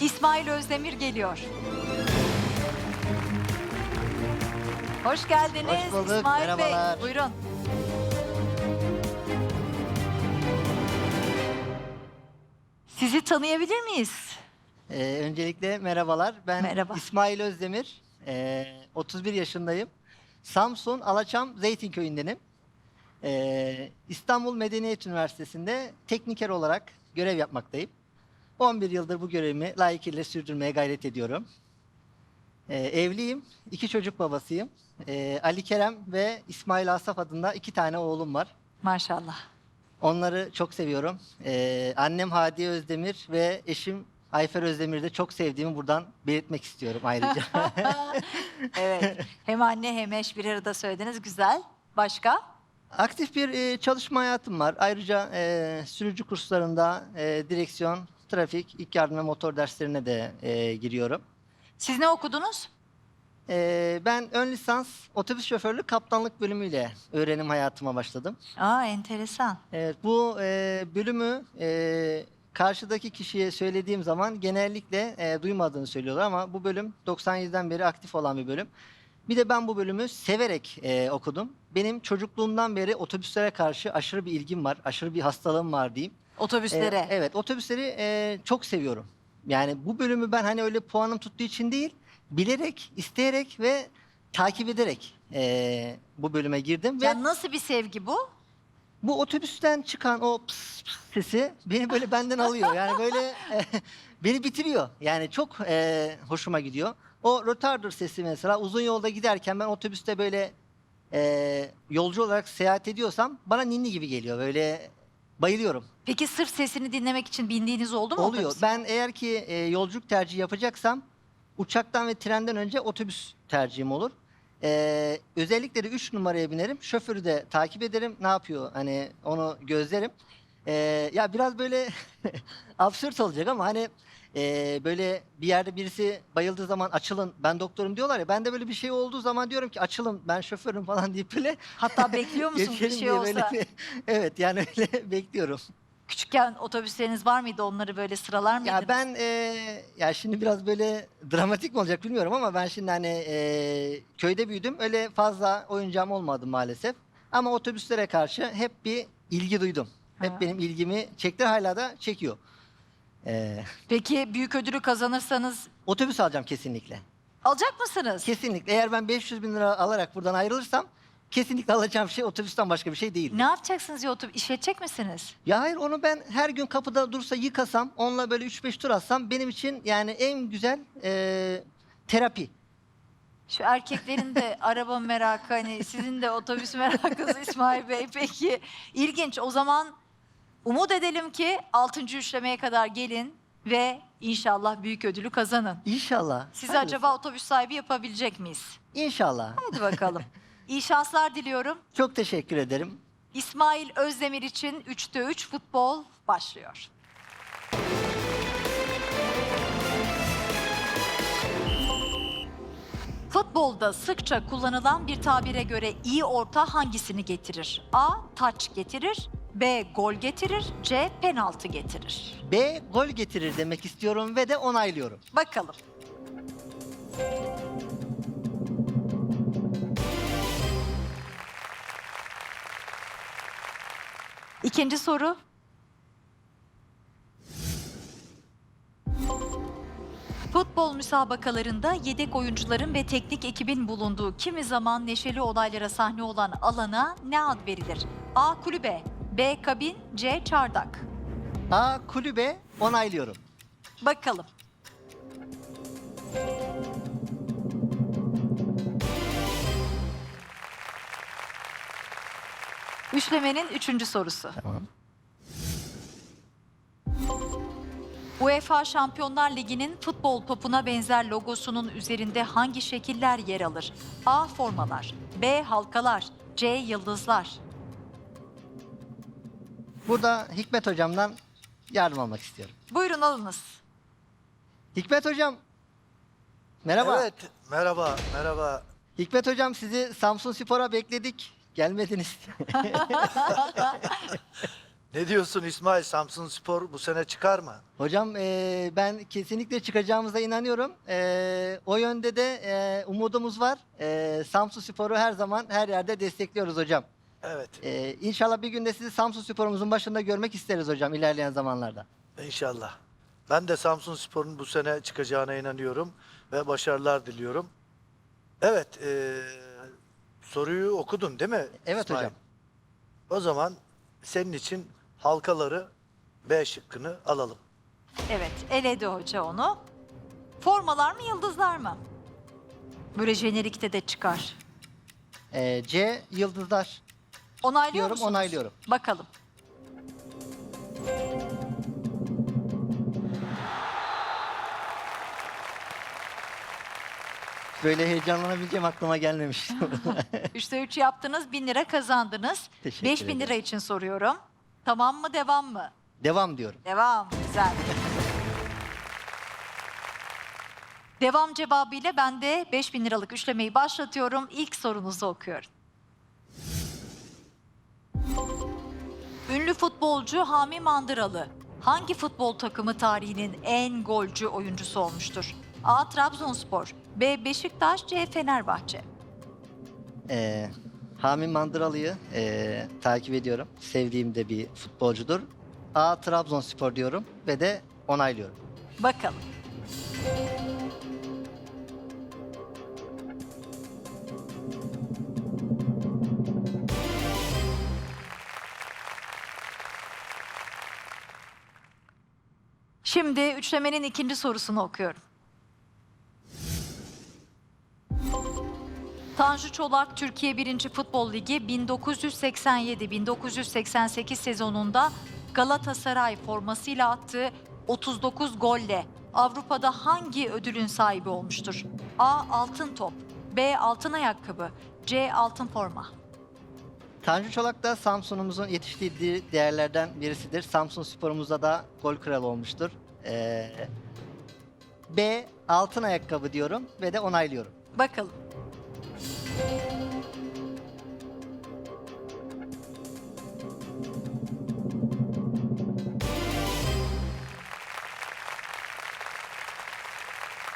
İsmail Özdemir geliyor. Hoş geldiniz Hoş bulduk, İsmail Bey. merhabalar. Buyurun. Sizi tanıyabilir miyiz? Ee, öncelikle merhabalar. Ben Merhaba. İsmail Özdemir. Ee, 31 yaşındayım. Samsun Alaçam Zeytinköy'ündenim. Ee, İstanbul Medeniyet Üniversitesi'nde tekniker olarak görev yapmaktayım. 11 yıldır bu görevimi layıkıyla sürdürmeye gayret ediyorum. Ee, evliyim, iki çocuk babasıyım. Ee, Ali Kerem ve İsmail Asaf adında iki tane oğlum var. Maşallah. Onları çok seviyorum. Ee, annem Hadiye Özdemir ve eşim Ayfer Özdemir'i de çok sevdiğimi buradan belirtmek istiyorum ayrıca. Evet. hem anne hem eş bir arada söylediniz. Güzel. Başka? Aktif bir e, çalışma hayatım var. Ayrıca e, sürücü kurslarında e, direksiyon, trafik, ilk yardım ve motor derslerine de e, giriyorum. Siz ne okudunuz? E, ben ön lisans otobüs şoförlüğü kaptanlık bölümüyle öğrenim hayatıma başladım. Aa enteresan. Evet, bu e, bölümü e, karşıdaki kişiye söylediğim zaman genellikle e, duymadığını söylüyorlar ama bu bölüm 97'den beri aktif olan bir bölüm. Bir de ben bu bölümü severek e, okudum. Benim çocukluğumdan beri otobüslere karşı aşırı bir ilgim var, aşırı bir hastalığım var diyeyim. Otobüslere. E, evet, otobüsleri e, çok seviyorum. Yani bu bölümü ben hani öyle puanım tuttuğu için değil, bilerek, isteyerek ve takip ederek e, bu bölüme girdim. ve Ya nasıl bir sevgi bu? bu otobüsten çıkan o pıs pıs sesi beni böyle benden alıyor. Yani böyle e, beni bitiriyor. Yani çok e, hoşuma gidiyor. O retarder sesi mesela uzun yolda giderken ben otobüste böyle e, yolcu olarak seyahat ediyorsam bana ninni gibi geliyor. Böyle bayılıyorum. Peki sırf sesini dinlemek için bindiğiniz oldu mu Oluyor. otobüse? Ben eğer ki e, yolculuk tercihi yapacaksam uçaktan ve trenden önce otobüs tercihim olur. Ee, özellikle de 3 numaraya binerim. Şoförü de takip ederim. Ne yapıyor? Hani onu gözlerim. Ee, ya biraz böyle absürt olacak ama hani e, böyle bir yerde birisi bayıldığı zaman açılın ben doktorum diyorlar ya. Ben de böyle bir şey olduğu zaman diyorum ki açılın ben şoförüm falan deyip böyle Hatta bekliyor musunuz bir geçelim şey diye böyle olsa? bir- evet yani öyle bekliyorum. Küçükken otobüsleriniz var mıydı? Onları böyle sıralar mıydınız? Ya ben e, ya şimdi biraz böyle dramatik mi olacak bilmiyorum ama ben şimdi hani e, köyde büyüdüm. Öyle fazla oyuncağım olmadı maalesef. Ama otobüslere karşı hep bir ilgi duydum. Hep Ha. benim ilgimi çekti hala da çekiyor. E, Peki büyük ödülü kazanırsanız otobüs alacağım kesinlikle. alacak mısınız? Kesinlikle. Eğer ben 500 bin lira alarak buradan ayrılırsam kesinlikle alacağım şey otobüsten başka bir şey değil. Ne yapacaksınız ya otobüs? İşletecek misiniz? Ya hayır onu ben her gün kapıda dursa yıkasam, onunla böyle 3-5 tur atsam benim için yani en güzel e, terapi. Şu erkeklerin de araba merakı hani sizin de otobüs merakınız İsmail Bey. Peki ilginç o zaman umut edelim ki 6. üçlemeye kadar gelin ve inşallah büyük ödülü kazanın. İnşallah. Sizi Hayırlısı. acaba otobüs sahibi yapabilecek miyiz? İnşallah. Hadi bakalım. İyi şanslar diliyorum. Çok teşekkür ederim. İsmail Özdemir için 3'te 3 futbol başlıyor. Futbolda sıkça kullanılan bir tabire göre iyi orta hangisini getirir? A. Taç getirir. B. Gol getirir. C. Penaltı getirir. B gol getirir demek istiyorum ve de onaylıyorum. Bakalım. İkinci soru. Futbol müsabakalarında yedek oyuncuların ve teknik ekibin bulunduğu kimi zaman neşeli olaylara sahne olan alana ne ad verilir? A. Kulübe B. Kabin C. Çardak A kulübe onaylıyorum. Bakalım. Üçlemenin üçüncü sorusu. Tamam. UEFA Şampiyonlar Ligi'nin futbol topuna benzer logosunun üzerinde hangi şekiller yer alır? A. Formalar B. Halkalar C. Yıldızlar Burada Hikmet hocamdan yardım almak istiyorum. Buyurun alınız. Hikmet hocam. Merhaba. Evet, merhaba, merhaba. Hikmet hocam sizi Samsun Spor'a bekledik. Gelmediniz. Ne diyorsun İsmail? Samsun Spor bu sene çıkar mı? Hocam e, ben kesinlikle çıkacağımıza inanıyorum. E, o yönde de e, umudumuz var. E, Samsun Spor'u her zaman her yerde destekliyoruz hocam. Evet. E, inşallah bir günde sizi Samsun Spor'umuzun başında görmek isteriz hocam ilerleyen zamanlarda. İnşallah. Ben de Samsun Spor'un bu sene çıkacağına inanıyorum ve başarılar diliyorum. Evet, e, soruyu okudun değil mi? Evet İsmail? hocam. O zaman senin için halkaları B şıkkını alalım. Evet, eledi hoca onu. Formalar mı, yıldızlar mı? Böyle jenerikte de çıkar. E, C yıldızlar Onaylıyor diyorum musunuz? onaylıyorum. Bakalım. Böyle heyecanlanabileceğim aklıma gelmemişti. Üçte üç yaptınız, bin lira kazandınız. Teşekkür Beş bin ederim. lira için soruyorum. Tamam mı, devam mı? Devam diyorum. Devam, güzel. Devam cevabıyla ben de 5000 liralık üçlemeyi başlatıyorum. İlk sorunuzu okuyorum. Ünlü futbolcu Hami Mandıralı hangi futbol takımı tarihinin en golcü oyuncusu olmuştur? A. Trabzonspor, B. Beşiktaş, C. Fenerbahçe. E, Hami Mandıralı'yı e, takip ediyorum. Sevdiğim de bir futbolcudur. A. Trabzonspor diyorum ve de onaylıyorum. Bakalım. Şimdi üçlemenin ikinci sorusunu okuyorum. Tanju Çolak Türkiye 1. Futbol Ligi 1987-1988 sezonunda Galatasaray formasıyla attığı 39 golle Avrupa'da hangi ödülün sahibi olmuştur? A. Altın top B. Altın ayakkabı C. Altın forma Tanju Çolak da Samsun'umuzun yetiştirdiği değerlerden birisidir. Samsun sporumuzda da gol kralı olmuştur. Ee, B. Altın ayakkabı diyorum ve de onaylıyorum. Bakalım.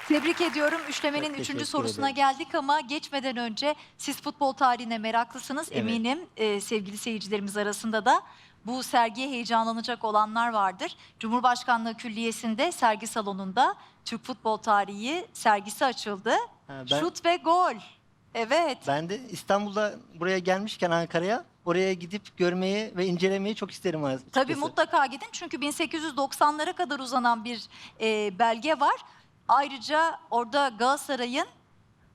Tebrik ediyorum. Üçlemenin Çok üçüncü teşekkür sorusuna ederim. geldik ama geçmeden önce siz futbol tarihine meraklısınız. Evet. Eminim e, sevgili seyircilerimiz arasında da bu sergiye heyecanlanacak olanlar vardır. Cumhurbaşkanlığı Külliyesi'nde sergi salonunda Türk futbol tarihi sergisi açıldı. Ha, ben- Şut ve gol. Evet. Ben de İstanbul'da buraya gelmişken Ankara'ya oraya gidip görmeyi ve incelemeyi çok isterim açıkçası. Tabii mutlaka gidin çünkü 1890'lara kadar uzanan bir e, belge var. Ayrıca orada Galatasaray'ın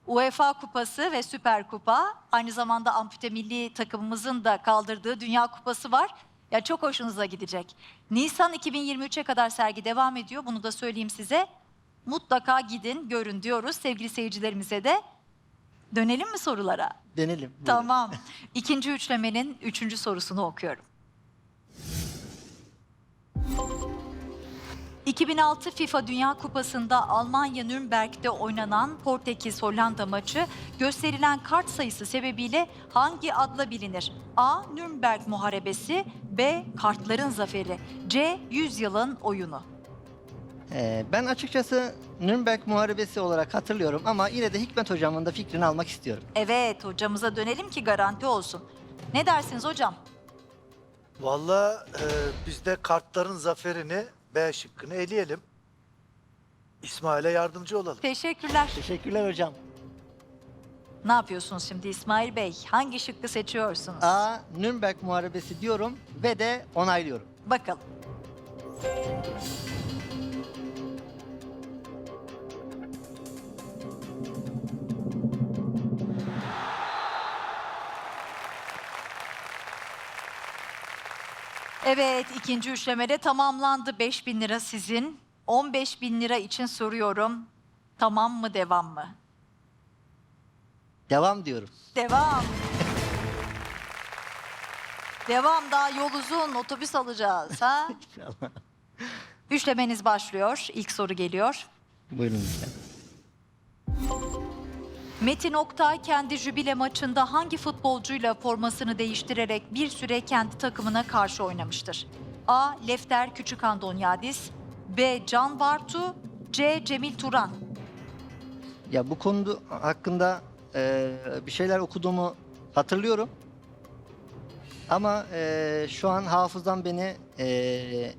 UEFA Kupası ve Süper Kupa, aynı zamanda ampute milli takımımızın da kaldırdığı Dünya Kupası var. Ya çok hoşunuza gidecek. Nisan 2023'e kadar sergi devam ediyor. Bunu da söyleyeyim size. Mutlaka gidin, görün diyoruz sevgili seyircilerimize de. Dönelim mi sorulara? Denelim. buyurun. Tamam. İkinci üçlemenin üçüncü sorusunu okuyorum. 2006 FIFA Dünya Kupası'nda Almanya Nürnberg'de oynanan Portekiz-Hollanda maçı gösterilen kart sayısı sebebiyle hangi adla bilinir? A. Nürnberg Muharebesi B. Kartların Zaferi C. Yüzyılın Oyunu Ee, ben açıkçası Nürnberg Muharebesi olarak hatırlıyorum ama yine de Hikmet Hocam'ın da fikrini almak istiyorum. Evet hocamıza dönelim ki garanti olsun. Ne dersiniz hocam? Vallahi e, biz de kartların zaferini B şıkkını eleyelim. İsmail'e yardımcı olalım. Teşekkürler. Teşekkürler hocam. Ne yapıyorsunuz şimdi İsmail Bey? Hangi şıkkı seçiyorsunuz? A. Nürnberg Muharebesi diyorum ve de onaylıyorum. Bakalım. Evet ikinci üçlemede tamamlandı. 5000 lira sizin. 15 bin lira için soruyorum. Tamam mı devam mı? Devam diyorum. Devam. Devam daha yol uzun otobüs alacağız ha? İnşallah. Üçlemeniz başlıyor. İlk soru geliyor. Buyurun lütfen. Metin Oktay kendi jübile maçında hangi futbolcuyla formasını değiştirerek bir süre kendi takımına karşı oynamıştır? A. Lefter Küçükandonyadis B. Can Bartu C. Cemil Turan Ya bu konu hakkında e, bir şeyler okuduğumu hatırlıyorum. Ama e, şu an hafızam beni e,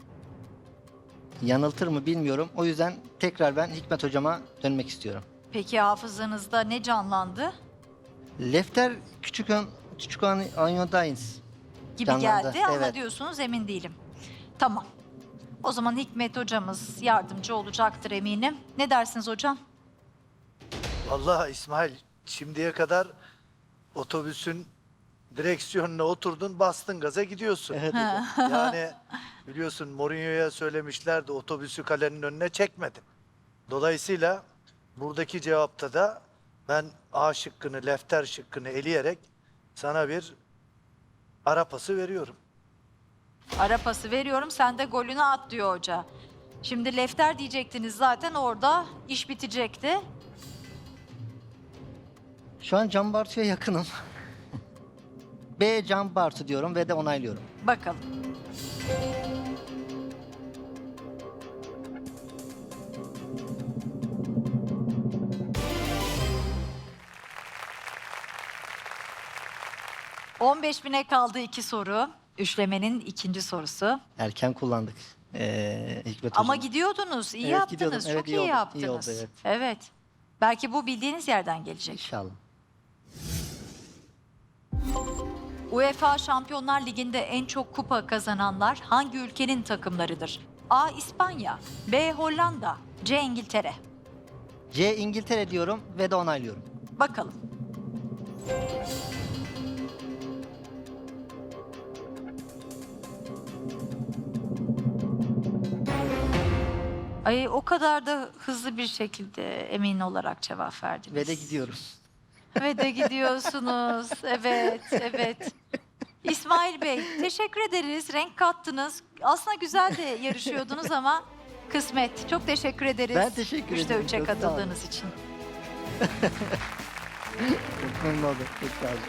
yanıltır mı bilmiyorum. O yüzden tekrar ben Hikmet hocama dönmek istiyorum. Peki hafızanızda ne canlandı Lefter Küçük Küçük Anyodines. gibi Canlandı, geldi ama evet. diyorsunuz emin değilim. Tamam. O zaman Hikmet hocamız yardımcı olacaktır eminim. Ne dersiniz hocam? Vallahi İsmail şimdiye kadar otobüsün direksiyonuna oturdun bastın gaza gidiyorsun. Evet, Yani biliyorsun Mourinho'ya söylemişlerdi otobüsü kalenin önüne çekmedin. Dolayısıyla buradaki cevapta da ben A şıkkını, lefter şıkkını eleyerek sana bir ara pası veriyorum. Ara pası veriyorum sen de golünü at diyor hoca. Şimdi lefter diyecektiniz zaten orada iş bitecekti. Şu an Can Bartu'ya yakınım. B Can Bartu diyorum ve de onaylıyorum. Bakalım. ...15 bine kaldı iki soru. Üçlemenin ikinci sorusu. Erken kullandık. Ee, Hikmet Ama hocam. gidiyordunuz, iyi Evet, yaptınız, gidiyordum. çok Evet, iyi iyi, oldu, iyi yaptınız. oldu, evet. evet. Belki bu bildiğiniz yerden gelecek. İnşallah. UEFA Şampiyonlar Ligi'nde en çok kupa kazananlar hangi ülkenin takımlarıdır? A. İspanya, B. Hollanda, C. İngiltere. C İngiltere diyorum ve de onaylıyorum. Bakalım. Ay o kadar da hızlı bir şekilde emin olarak cevap verdiniz. Ve de gidiyoruz. Ve de gidiyorsunuz. Evet, evet. İsmail Bey, teşekkür ederiz. Renk kattınız. Aslında güzel de yarışıyordunuz ama kısmet. Çok teşekkür ederiz. Ben teşekkür Üçte ederim. üçe sağ olun. katıldığınız için. Çok memnun oldum. Çok sağ olun.